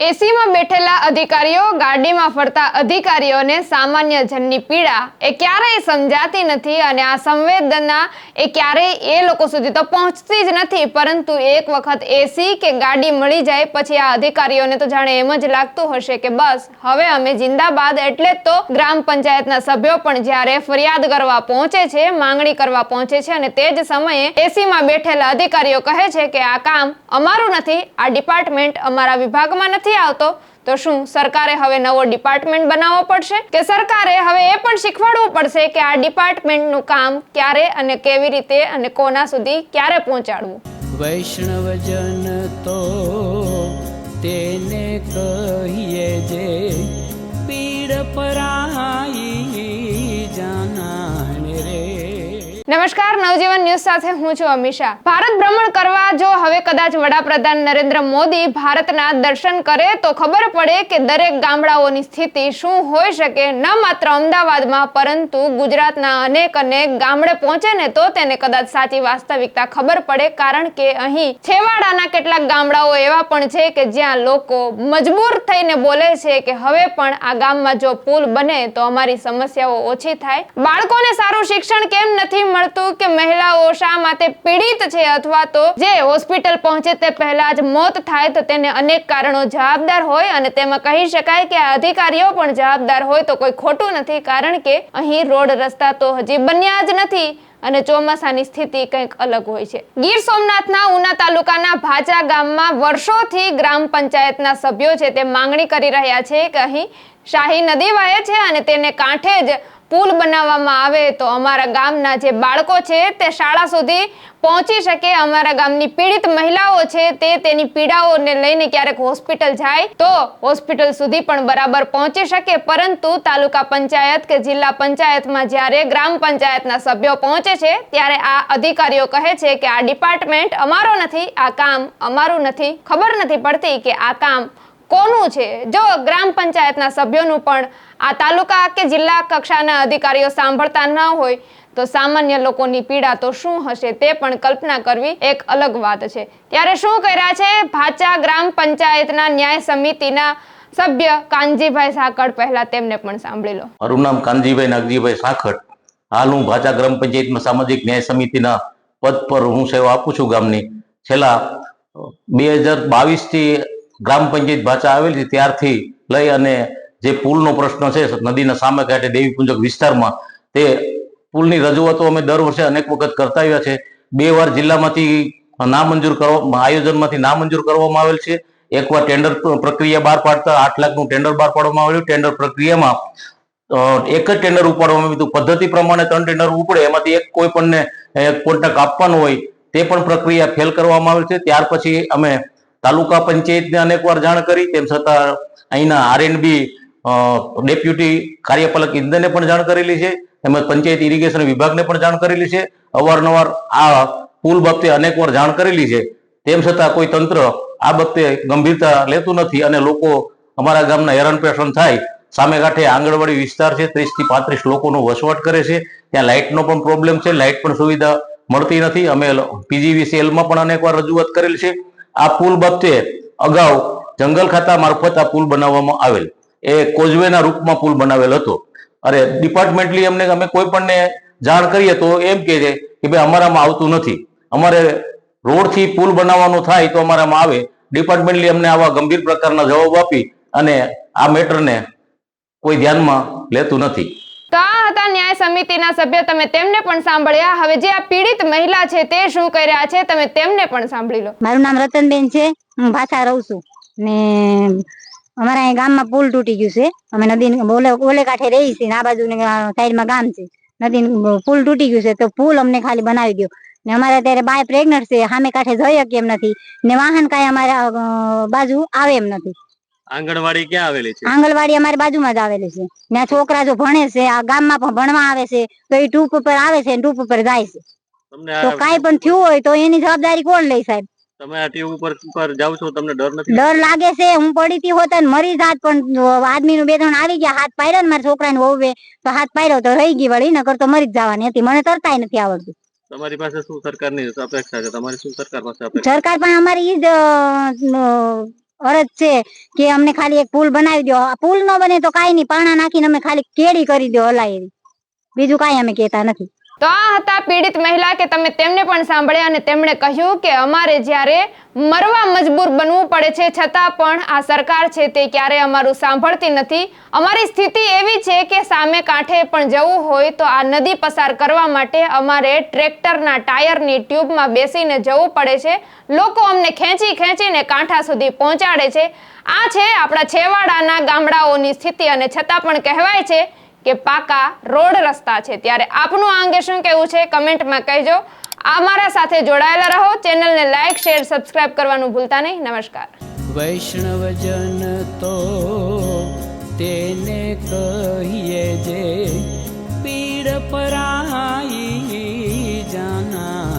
એસીમાં બેઠેલા અધિકારીઓ ગાડીમાં ફરતા અધિકારીઓને સામાન્ય જનની પીડા એ ક્યારેય સમજાતી નથી અને આ સંવેદના એ ક્યારેય એ લોકો સુધી તો પહોંચતી જ નથી. પરંતુ એક વખત એસી કે ગાડી મળી જાય પછી આ અધિકારીઓને તો જાણે એમ જ લાગતું હશે કે બસ, હવે અમે જિંદાબાદ એટલે જ તો ગ્રામ પંચાયતના સભ્યો પણ જ્યારે ફરિયાદ કરવા પહોંચે છે, માંગણી કરવા પહોંચે છે અને તે જ સમયે એસીમાં બેઠેલા અધિકારીઓ કહે છે કે આ કામ અમારું નથી, આ ડિપાર્ટમેન્ટ અમારા વિભાગમાં નથી આવતો, તો શું સરકારે હવે નવો ડિપાર્ટમેન્ટ બનાવવો પડશે? કે સરકારે હવે એ પણ શીખવાડવું પડશે કે આ ડિપાર્ટમેન્ટનું કામ ક્યારે અને કેવી રીતે અને કોના સુધી ક્યારે પહોંચાડવું? વૈષ્ણવજન તો તેને કહીએ જે પીડ પરાઈ નમસ્કાર, નવજીવન ન્યૂઝ સાથે હું છું અમિશા ભારત ભ્રમણ કરવા જો હવે કદાચ વડાપ્રધાન નરેન્દ્ર મોદી ભારતના દર્શન કરે, તો ખબર પડે કે દરેક ગામડાઓની સ્થિતિ શું હોઈ શકે, ન માત્ર અમદાવાદમાં, પરંતુ ગુજરાતના અનેક અનેક ગામડે પહોંચે ને તો તેને કદાચ સાચી વાસ્તવિકતા ખબર પડે, કારણ કે અહીં છેવાડાના કેટલાક ગામડાઓ એવા પણ છે કે જ્યાં લોકો મજબૂર થઈને બોલે છે કે હવે પણ આ ગામમાં જો પુલ બને, તો અમારી સમસ્યાઓ ઓછી થાય. બાળકોને સારું શિક્ષણ કેમ નથી મળતું કે મહિલાઓ શા માટે પીડિત છે અથવા તો જે હોસ્પિટલ પહોંચે તે પહેલા જ મોત થાય તો તેને અનેક કારણો જવાબદાર હોય અને તેમાં કહી શકાય કે આ અધિકારીઓ પણ જવાબદાર હોય તો કોઈ ખોટું નથી કારણ કે અહીં રોડ રસ્તા તો હજી બન્યા જ નથી અને ચોમાસાની સ્થિતિ કંઈક અલગ હોય છે. ગીર સોમનાથના ઉના તાલુકાના ભાચા ગામમાં વર્ષોથી ગ્રામ પંચાયતના સભ્યો છે તે માંગણી કરી રહ્યા છે કે અહીં શાહી નદી વહે છે અને તેને કાંઠે જ પુલ બનાવવામાં આવે તો અમારા ગામના જે બાળકો છે તે શાળા સુધી પહોંચી શકે. અમારા ગામની પીડિત મહિલાઓ છે તે તેની પીડાઓને લઈને ક્યારેક હોસ્પિટલ જાય તો હોસ્પિટલ સુધી પણ બરાબર પહોંચી શકે. પરંતુ તાલુકા પંચાયત કે જિલ્લા પંચાયતમાં જ્યારે ગ્રામ પંચાયતના સભ્યો પહોંચે છે ત્યારે આ અધિકારીઓ કહે છે કે આ ડિપાર્ટમેન્ટ અમારો નથી, આ કામ અમારું નથી. ખબર નથી પડતી કે આ કામ કોનું છે? જો ગ્રામ પંચાયતના સભ્યોનું પણ આ તાલુકા કે જિલ્લા કક્ષાના અધિકારીઓ સાંભળતા ન હોય, તો સામાન્ય લોકોની પીડા તો શું હશે તે પણ કલ્પના કરવી એક અલગ વાત છે. ત્યારે શું કર્યા છે? ભાચા ગ્રામ પંચાયતના ન્યાય સમિતિના સભ્ય કાનજીભાઈ સાકળ પહેલા તેમને પણ સાંભળી લો. મારું નામ કાનજીભાઈ નાગજીભાઈ સાખટ હાલ હું ભાચા ગ્રામ પંચાયતમાં સામાજિક ન્યાય સમિતિના પદ પર હું સેવા આપું છું ગામની. છેલ્લા બે હજાર બાવીસથી ગ્રામ પંચાયત ભાષા આવેલી છે, ત્યારથી લઈ અને જે પુલનો પ્રશ્ન છે, નદીના સામે કાંઠે દેવીપુંજક વિસ્તારમાં, તે પુલની રજૂઆતો અમે દર વર્ષે અનેક વખત કરતા આવ્યા છે. બે વાર જિલ્લામાંથી નામંજૂર કરવા, આયોજનમાંથી નામંજૂર કરવામાં આવેલ છે. એકવાર ટેન્ડર પ્રક્રિયા બહાર પાડતા આઠ લાખનું ટેન્ડર બહાર પાડવામાં આવેલું. ટેન્ડર પ્રક્રિયામાં એક જ ટેન્ડર ઉપાડવામાં આવ્યું પદ્ધતિ પ્રમાણે ત્રણ ટેન્ડર ઉપડે, એમાંથી એક કોઈ પણને કોન્ટ્રાક્ટ આપવાનો હોય, તે પણ પ્રક્રિયા ફેલ કરવામાં આવેલ છે. ત્યાર પછી અમે તાલુકા પંચાયતને અનેકવાર જાણ કરી, તેમ છતાં અહીંના આરએનબી ડેપ્યુટી કાર્યપાલક ઇંધને પણ જાણ કરેલી છે, તેમજ પંચાયત ઇરિગેશન વિભાગને પણ જાણ કરેલી છે. અવારનવાર આ પુલ બાબતે અનેકવાર જાણ કરેલી છે. તેમ છતાં કોઈ તંત્ર આ બાબતે ગંભીરતા લેતું નથી અને લોકો અમારા ગામના હેરાન પેશન થાય. સામે કાંઠે આંગણવાડી વિસ્તાર છે ત્રીસથી પાંત્રીસ લોકોનો વસવાટ કરે છે. ત્યાં લાઇટનો પણ પ્રોબ્લેમ છે, લાઇટ પણ સુવિધા મળતી નથી. અમે પીજીવીસીએલમાં પણ અનેકવાર રજૂઆત કરેલ છે. આ પુલ બાબતે અગાઉ જંગલ ખાતા મારફત આ પુલ બનાવવામાં આવેલ. એ કોઝવેના રૂપમાં પુલ બનાવેલ હતો. અરે ડિપાર્ટમેન્ટલી અમને અમે કોઈ પણને જાણ કરીએ તો એમ કહે છે કે ભાઈ અમારામાં આવતું નથી. અમારે રોડથી પુલ બનાવવાનો થાય તો અમારામાં આવે. ડિપાર્ટમેન્ટલી અમને આવા ગંભીર પ્રકારના જવાબ આપી અને આ મેટરને કોઈ ધ્યાનમાં લેતું નથી. હતા ન્યાય સમિતિના સભ્ય, તમે તેમને પણ સાંભળ્યા. હવે જે આ પીડિત મહિલા છે તે શું કરી રહ્યા છે, તમે તેમને પણ સાંભળી લો. મારું નામ રતનબેન છે, હું ભાષા રહું છું. ને અમારા અહીં ગામમાં પુલ તૂટી ગયું છે. અમે નદી ઓલે ઓલે કાંઠે રહી છીએ આ બાજુ સાઈડમાં ગામ છે. નદી પુલ તૂટી ગયું છે, તો પુલ અમને ખાલી બનાવી ગયો ને અમારે અત્યારે બાય પ્રેગ્નન્ટ છે, સામે કાંઠે જઈ શકીએ એમ નથી. ને વાહન કાંઈ અમારા બાજુ આવે એમ નથી. આંગણવાડી ક્યાં આવેલી છે? આંગણવાડી અમારી બાજુમાં જ આવેલી છે. ત્યાં છોકરા જો ભણે છે આ ગામમાં પણ ભણવા આવે છે તો એ ટૂપ ઉપર આવે છે ટૂપ ઉપર જાય છે. તો કાઈ પણ થયું હોય તો એની જવાબદારી કોણ લે સાહેબ? તમે આ ટ્યુબ ઉપર ઉપર જાવ છો તમને ડર નથી ડર લાગે છે હું પડી હતી હોત ને મરી જાત પણ આદમી નું બે ત્રણ આવી ગયા હાથ પાડ્યો ને મારા છોકરા ને વહુએ તો હાથ પાડ્યો તો રહી ગઈ વળી નકર તો મરી જ જવાની હતી. મને તરતાય નથી આવડતું. તમારી પાસે શું સરકારની અપેક્ષા છે? તમારી શું સરકાર પાસે અપેક્ષા સરકાર પણ અમારી જ અરજ છે કે અમને ખાલી એક પુલ બનાવી દો પુલ ન બને તો કાઈ નહીં. પાણા નાખીને અમે ખાલી કેડી કરી દો હલાય બીજું કઈ અમે કેતા નથી. તો આ હતા પીડિત મહિલા કે તમે તેમને પણ સાંભળ્યા અને તેમણે કહ્યું કે અમારે જ્યારે મરવા મજબૂર બનવું પડે છે, છતાં પણ આ સરકાર છે તે ક્યારે અમારું સાંભળતી નથી. અમારી સ્થિતિ એવી છે કે સામે કાંઠે પણ જવું હોય તો આ નદી પસાર કરવા માટે અમારે ટ્રેક્ટરના ટાયરની ટ્યુબમાં બેસીને જવું પડે છે. લોકો અમને ખેંચી ખેંચીને કાંઠા સુધી પહોંચાડે છે. આ છે આપણા છેવાડાના ગામડાઓની સ્થિતિ અને છતાં પણ કહેવાય છે કે પાકા રોડ રસ્તા છે. ત્યારે આપનું આ અંગે શું કહેવું છે કમેન્ટમાં કહેજો. અમારા સાથે જોડાયેલા રહો. ચેનલને લાઈક, શેર, સબસ્ક્રાઇબ કરવાનું ભૂલતા નહીં. નમસ્કાર. વૈષ્ણવજન તો તેને કહીએ જે પીડ પરાઈ જાના.